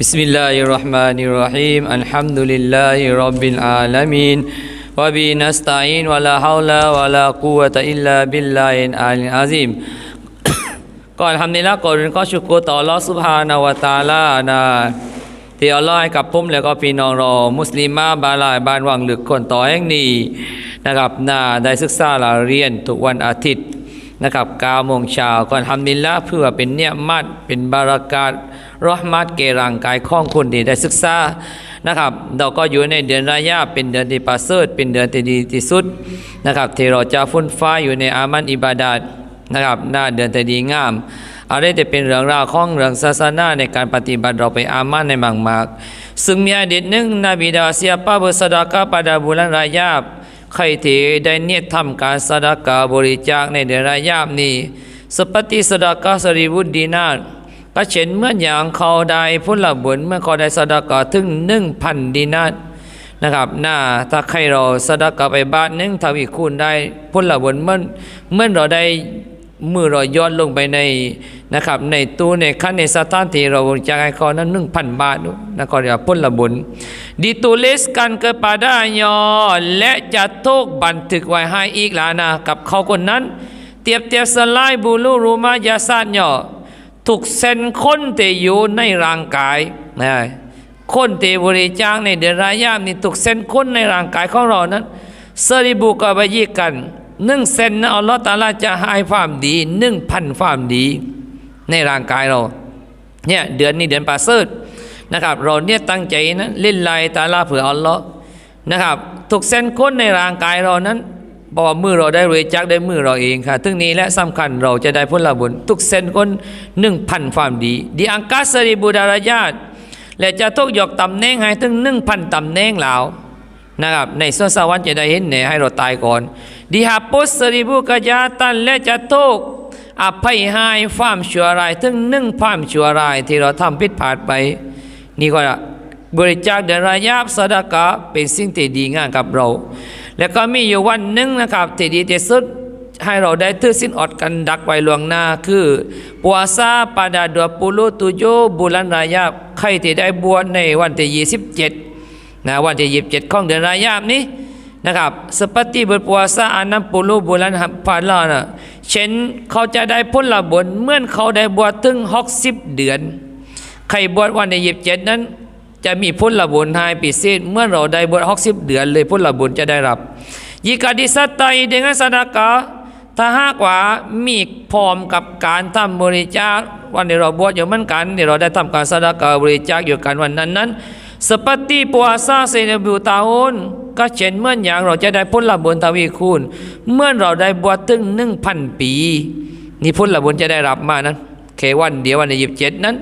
بسم الله الرحمن الرحيم الحمد لله رب العالمين وبه نستعين ولا حول ولا قوة إلا بالله العلي العظيم ก่อนทำนี้ละก่อนอื่นก็ชุกรต่ออัลลอฮ์สุบฮานาวะตะอาลานะที่อัลลอฮ์ให้กับผมแล้วก็พี่น้องเรามุสลิมาบาลายบ้านวังหลึกคนต่อแห่งนี้นะครับน่าได้ศึกษาเราเรียนทุกวันอาทิตย์ นะครับ9โมงเช้าก่อนทำนี้ละเพื่อเป็นเนี่ยมัดเป็นบารักาตรอห์มัดเกร่างกายของคนที่ได้ศึกษานะครับ เราก็อยู่ในเดือนรายาเป็นเดือนที่ประเสริฐเป็นเดือนที่ดีที่สุดนะครับที่เราจะฟุ้นฟ้าอยู่ในอามันอิบาดาตนะครับหน้าเดือนแต่ดีงามอะไรจะเป็นเรื่องราวของเรื่องศาสนาในการปฏิบัติเราไปอามันในบางมาก ซึ่งมีอดีตหนึ่งนบีดา siapa bersedekah pada bulan Rajab ใครที่ได้เนียดทำการสดากาบริจาคในเดือนรายาบนี้สปฏิสดากาสริวุฒินาฏก็เช่นเมื่ออย่างเขาได้พุละบุญเมื่อเขาได้สดากาถึงหนึ่งพันดินาร์นะครับหน้าถ้าใครเราสดากาไปบ้านหนึงทวีคูณได้พุละบุญเมื่อเมื่อเราได้ เมื่อเราย้อนลงไปในนะครับ ในตู้ในขั้นในสถานที่เราจะให้เขานั้นหนึ่งพันบาทนะก็เรียกว่าพุละบุญ dituliskan kepadanya และจะทุกบันทึกไว้ให้อีกล้วนะกับเขาคนนั้นเทียบเทียบสลายบูลูรูมายาซาดย่อทุกเส้นคนที่อยู่ในร่างกายนะคนที่บริจาคในเดือนรายามนี่ทุกเส้นคนในร่างกายของเรานั้นเสริบุกบยีกัน หนึ่งเส้นนะอัลลอฮฺตาลาจะให้ความดีหนึ่งพันความดี ในร่างกายเราเนี่ยเดือนนี้เดือนปาเซิดนะครับ เราเนี่ยตั้งใจนะเล่นลายตาลาเผื่ออัลลอฮ์นะครับทุกเส้นค้นในร่างกายเรานั้นบอกว่ามือเราได้บริจาคได้มือเราเองค่ะทึงนี้และสำคัญเราจะได้ผลบุญทุกเส้นคนหนึ่งพันความดี di angka seribu darajat และจะทุกยกตำแหน่งให้ถึงหนึ่งพันตำแหน่งแล้ว นะครับในสวนสวรรค์จะได้เห็นเนี่ยให้เราตายก่อน dihapus seribu kejahatan และจะทุกอภัยให้ความชั่วร้ายถึงหนึ่งความชั่วร้ายที่เราทำผิดพลาดไป นี่ก็บริจาคเดรายาบสดากะเป็นสิ่งที่ดีงามกับเรา แล้วก็มีอยู่วันหนึ่งนะครับที่ดีที่สุดให้เราได้ถือสิ้นอดกันดักไว้ลวงหน้าคือ puasa pada 27 bulan Rajab ใครที่ได้บวชในวันที่27นะวันที่27ของเดื อนรายาบนี้นะครับ seperti berpuasa 60 bulan pahala นะเช่นเขาจะได้ผลบุญเหมื่อนเขาได้บวชถึง60เดือน ใครบวชวันที่27นั้น จะมีผลบุญให้พิเศษเมื่อเราได้บวช60เดือนเลยผลบุญจะได้รับ jika disertai dengan sedekah ถ้าหากว่ามีพร้อมกับการทำบริจาควันที่เราบวชอยู่เหมือนกันที่เราได้ทำการสดากาบริจาคอยู่กันวันนั้นนั้น seperti puasa seribu tahun ก็เช่นเมื่ออย่างเราจะได้ผละบุญทวีคูณ เมื่อเราได้บวชถึงหนึ่งพันปี นี่ผละบุญจะได้รับมานั้นแค่วันเดียววันที่ยี่สิบเจ็ดนั้น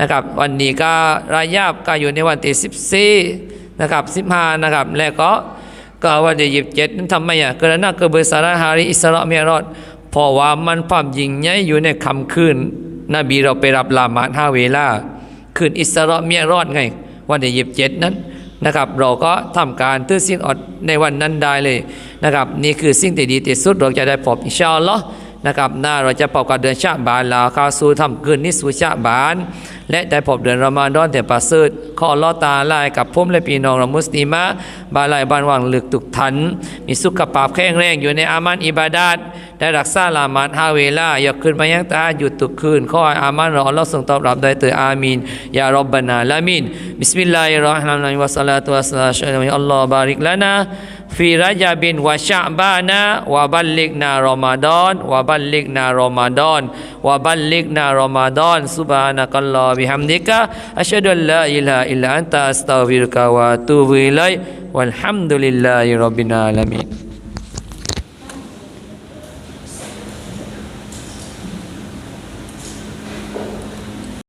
นะครับ วันนี้ก็รายาบก็อยู่ในวันที่สิบสี่นะครับสิบห้านะครับแล้วก็ก็วันที่ยีิบเจ็ดนั้นทำไมอะกระนั้นก็เบอร์สาราฮาริอิสระเมียรอดเพราะว่ามันความยิ่งใหญ่อยู่ในคำคืนนบีเราไปรับลามาห้าเวลาคืนอิสระเมียรอดไง วันที่ยีิบเจ็ดนั้นนะครับ เราก็ทำการตื้อสิ้นอดในวันนั้นได้เลยนะครับนี่คือสิ่งที่ดีที่สุดเราจะได้พบอิชาอัลลอฮ์นะครับหน้าเราจะพบกับเดือนชาบานลาวเข้าสู่ทำคืนนิสุชาบาน และได้พบเดือนรอมฎอนแต่ประเสริฐขออัลอตาลายกับผมและพี่น้องเรามุสลิมะบาลายบานว่างลึกทุกทัน มีสุขภาพแข็งแรงอยู่ในอามันอิบาดาต ได้รักษาละมาห้าเวลา อย่าขึ้นไปยังตาหยุดตุกคืนข้ออามันรอเราส่งตอบรับได้เตออามีนยารบบนาลามินบิสมิลลาฮิรราะห์มานิาะฮิมวะสลาตุวะสลาชอัลอัลลอฮ์บาริกลานะฟีรายาบินวะชะบานะวะบัลลิกนารอมาดอนวะบัลลิกนารอมาดอนวะบัลลิกนารอมาดอนซุบฮานะกัลลอฮิฮัมดิกะอัชฮะดุลลาอิลาฮะอิลลันตะอัสตัฟิรุกะวะตูบิไลวัลฮัมดุลิลลาฮิร็อบบิลอาลามีน